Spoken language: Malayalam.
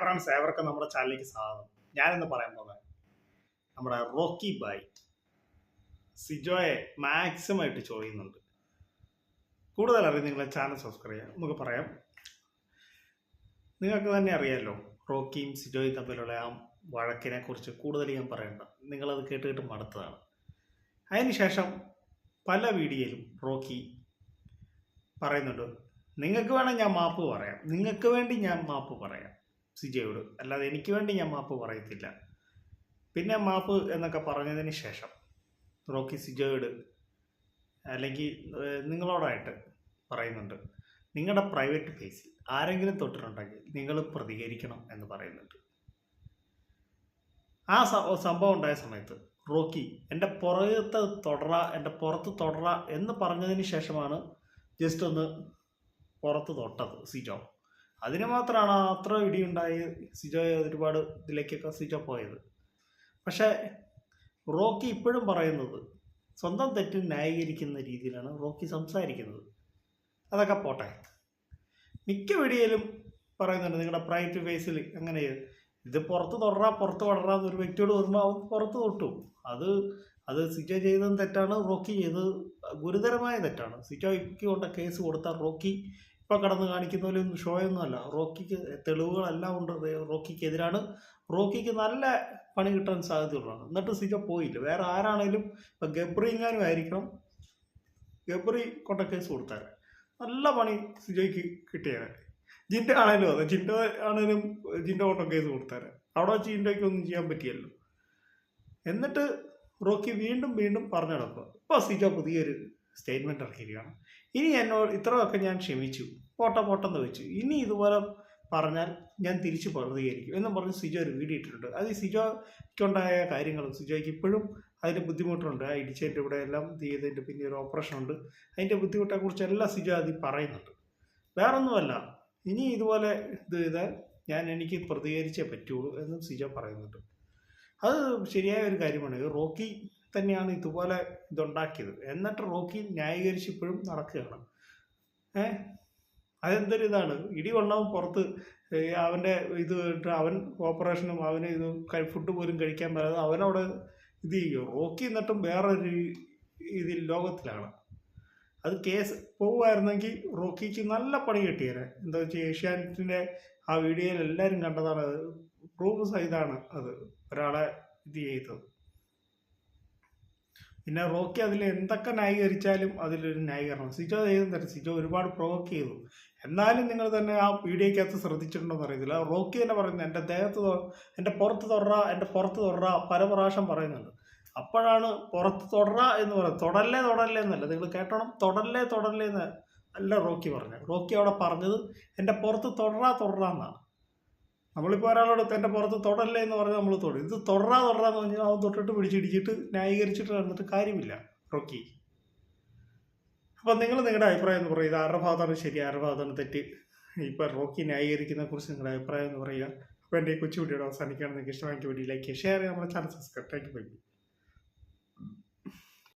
ഫ്രണ്ട്സ് ഏവർക്കും നമ്മുടെ ചാനലിലേക്ക് സ്വാഗതം. ഞാനിന്ന് പറയാൻ പോകുന്നത് നമ്മുടെ റോക്കി ബൈറ്റ് സിജോയെ മാക്സിമം ആയിട്ട് ചോദിക്കുന്നുണ്ട് കൂടുതൽ അറിയാം നിങ്ങളെ ചാനൽ സബ്സ്ക്രൈബ് ചെയ്യാം നമുക്ക് പറയാം. നിങ്ങൾക്ക് തന്നെ അറിയാമല്ലോ റോക്കിയും സിജോയും തമ്മിലുള്ള ആ വഴക്കിനെ കുറിച്ച് കൂടുതൽ ഞാൻ പറയണ്ട. നിങ്ങളത് കേട്ട് കേട്ട് മടുത്തതാണ്. അതിനുശേഷം പല വീഡിയോയിലും റോക്കി പറയുന്നുണ്ട് നിങ്ങൾക്ക് വേണം ഞാൻ മാപ്പ് പറയാം. നിങ്ങൾക്ക് വേണ്ടി ഞാൻ മാപ്പ് പറയാം. സിജയോട് അല്ലാതെ എനിക്ക് വേണ്ടി ഞാൻ മാപ്പ് പറയത്തില്ല. പിന്നെ മാപ്പ് എന്നൊക്കെ പറഞ്ഞതിന് ശേഷം റോക്കി സിജോയോട് അല്ലെങ്കിൽ നിങ്ങളോടായിട്ട് പറയുന്നുണ്ട്. നിങ്ങളുടെ പ്രൈവറ്റ് ഫേസിൽ ആരെങ്കിലും തൊട്ടിട്ടുണ്ടെങ്കിൽ നിങ്ങൾ പ്രതികരിക്കണം എന്ന് പറയുന്നുണ്ട്. ആ സംഭവം ഉണ്ടായ സമയത്ത് റോക്കി എന്റെ പുറത്ത് തൊടറ എന്റെ പുറത്ത് തൊടറ എന്ന് പറഞ്ഞതിന് ശേഷമാണ് ജസ്റ്റ് ഒന്ന് പുറത്ത് തൊട്ടത് സിജോ അതിന് മാത്രമാണ് അത്ര ഇടിയുണ്ടായി സിജോ ഒരുപാട് ഇതിലേക്കൊക്കെ സിജോ പോയത്. പക്ഷേ റോക്കി ഇപ്പോഴും പറയുന്നത് സ്വന്തം തെറ്റ് ന്യായീകരിക്കുന്ന രീതിയിലാണ് റോക്കി സംസാരിക്കുന്നത്. അതൊക്കെ പോട്ടെ. മിക്ക വീഡിയോയിലും പറയുന്നുണ്ട് നിങ്ങളുടെ പ്രൈവറ്റ് ഫേസിൽ അങ്ങനെ ഇത് പുറത്ത് തൊടറാ പുറത്ത് വളരാ ഒരു വ്യക്തിയോട് വരുമ്പോൾ അവൻ പുറത്ത് തൊട്ടു. അത് അത് സിജോ ചെയ്തതും തെറ്റാണ് റോക്കി ചെയ്തത് ഗുരുതരമായ തെറ്റാണ്. സിജോയ്ക്ക് കൊണ്ട കേസ് കൊടുത്ത റോക്കി ഇപ്പൊ കടന്ന് കാണിക്കുന്ന പോലെ ഒന്നും ഷോയൊന്നുമല്ല. റോക്കിക്ക് തെളിവുകളെല്ലാം ഉണ്ട്. റോക്കിക്ക് റോക്കിക്കെതിരാണ്. റോക്കിക്ക് നല്ല പണി കിട്ടാൻ സാധ്യതയുള്ളതാണ്. എന്നിട്ട് സിജ പോയില്ല. വേറെ ആരാണേലും ഇപ്പൊ ഗബ്രി എങ്ങാനും ആയിരിക്കണം. ഗബ്രി കൊണ്ട കേസ് കൊടുത്താൽ നല്ല പണി സിജയ്ക്ക് കിട്ടിയാൽ. ജിന്റെ ആണേലും അതെ. ജിന്റെ ആണേലും ജിന്റെ കേസ് കൊടുത്താൽ അവിടെ വെച്ച് ജിൻഡോയ്ക്ക് ഒന്നും ചെയ്യാൻ പറ്റിയല്ലോ. എന്നിട്ട് റോക്കി വീണ്ടും വീണ്ടും പറഞ്ഞു നടക്കുക. ഇപ്പോൾ സിജ പുതിയൊരു സ്റ്റേറ്റ്മെന്റ് ഇറക്കിയിരിക്കുകയാണ്. ഇനി എന്നോട് ഇത്രയൊക്കെ ഞാൻ ക്ഷമിച്ചു. പോട്ട പോട്ടെന്ന് വെച്ചു. ഇനി ഇതുപോലെ പറഞ്ഞാൽ ഞാൻ തിരിച്ചു പ്രതികരിക്കും എന്നും പറഞ്ഞ് സിജോ ഒരു വീഡിയോ ഇട്ടിട്ടുണ്ട്. അത് സിജോയ്ക്കുണ്ടായ കാര്യങ്ങളും സിജോയ്ക്ക് ഇപ്പോഴും അതിന്റെ ബുദ്ധിമുട്ടുണ്ട്. ആ ഇടിച്ചതിന്റെ ഇവിടെ എല്ലാം ചെയ്തതിന്റെ പിന്നെ ഒരു ഓപ്പറേഷൻ ഉണ്ട് അതിന്റെ ബുദ്ധിമുട്ടെക്കുറിച്ച് എല്ലാം സിജോ അതിൽ പറയുന്നുണ്ട്. വേറൊന്നുമല്ല ഇനി ഇതുപോലെ ഇത് ചെയ്താൽ ഞാൻ എനിക്ക് പ്രതികരിച്ചേ പറ്റുള്ളൂ എന്നും സിജോ പറയുന്നുണ്ട്. അത് ശരിയായ ഒരു കാര്യമാണ്. റോക്കി തന്നെയാണ് ഇതുപോലെ ഇതുണ്ടാക്കിയത്. എന്നിട്ട് റോക്കി ന്യായീകരിച്ച് ഇപ്പോഴും നടക്കുകയാണ്. ഏ? അതെന്തൊരു ഇതാണ്? ഇടി കൊണ്ടവൻ പുറത്ത് അവന്റെ ഇത് അവൻ ഓപ്പറേഷനും അവന് ഇത് ഫുഡ് പോലും കഴിക്കാൻ പറ്റാതെ അവനവിടെ ഇത് ചെയ്യും റോക്കി എന്നിട്ടും വേറൊരു ഇതിൽ ലോകത്തിലാണ്. അത് കേസ് പോവുമായിരുന്നെങ്കിൽ റോക്കിക്ക് നല്ല പണി കിട്ടിയേനെ. എന്താ വെച്ചാൽ ഏഷ്യാനെറ്റിന്റെ ആ വീഡിയോയിൽ എല്ലാവരും കണ്ടതാണ് അത്. പ്രൂഫ് സഹിതമാണ് അത് ഒരാളെ ഇത് ചെയ്തത്. പിന്നെ റോക്കി അതിൽ എന്തൊക്കെ ന്യായീകരിച്ചാലും അതിലൊരു ന്യായീകരണം. സിജോ ചെയ്തെന്ന് സിജോ ഒരുപാട് പ്രൊവോക്ക് ചെയ്തു. എന്നാലും നിങ്ങൾ തന്നെ ആ വീഡിയോക്കകത്ത് ശ്രദ്ധിച്ചിട്ടുണ്ടോ എന്ന് അറിയത്തില്ല. റോക്കി തന്നെ പറയുന്നത് എന്റെ ദേഹത്ത് എന്റെ പുറത്ത് തൊടറ എന്റെ പുറത്ത് തൊടറ പല പ്രാവശ്യം പറയുന്നുണ്ട്. അപ്പോഴാണ് പുറത്ത് തൊടറ എന്ന് പറയുന്നത്. തൊടല്ലേ തൊടല്ലേ എന്നല്ല. നിങ്ങൾ കേട്ടോണം. തൊടല്ലേ തൊടല്ലേ എന്ന് അല്ല റോക്കി പറഞ്ഞത്. റോക്കി അവിടെ പറഞ്ഞത് എന്റെ പുറത്ത് തൊടറ തൊടറ എന്നാണ്. നമ്മളിപ്പോൾ ഒരാളോട് എന്റെ പുറത്ത് തൊടല്ലേ എന്ന് പറഞ്ഞാൽ നമ്മൾ തൊടും. ഇത് തൊടറാ തൊടാന്ന് പറഞ്ഞാൽ അവൻ തൊട്ടിട്ട് പിടിച്ചിടിച്ചിട്ട് ന്യായീകരിച്ചിട്ട് നടന്നിട്ട് കാര്യമില്ല. റോക്കി. അപ്പം നിങ്ങൾ നിങ്ങളുടെ അഭിപ്രായം എന്ന് പറയുക. ഇത് ആരുടെ ഭാഗത്താണ് ശരി ആരുടെ ഭാഗത്താണ് തെറ്റ്? ഇപ്പം റോക്കി ന്യായീകരിക്കുന്നതിനെ കുറിച്ച് നിങ്ങളുടെ അഭിപ്രായം എന്ന് പറയുക. അപ്പോൾ എന്റെ ഈ കൊച്ചു അവസാനിക്കുകയാണ്. നിങ്ങൾക്ക് ഇഷ്ടമാക്കി വീഡിയോ ലൈക്ക് ഷെയർ ചെയ്യുക. നമ്മുടെ ചാനൽ സബ്സ്ക്രൈബ്. Thank you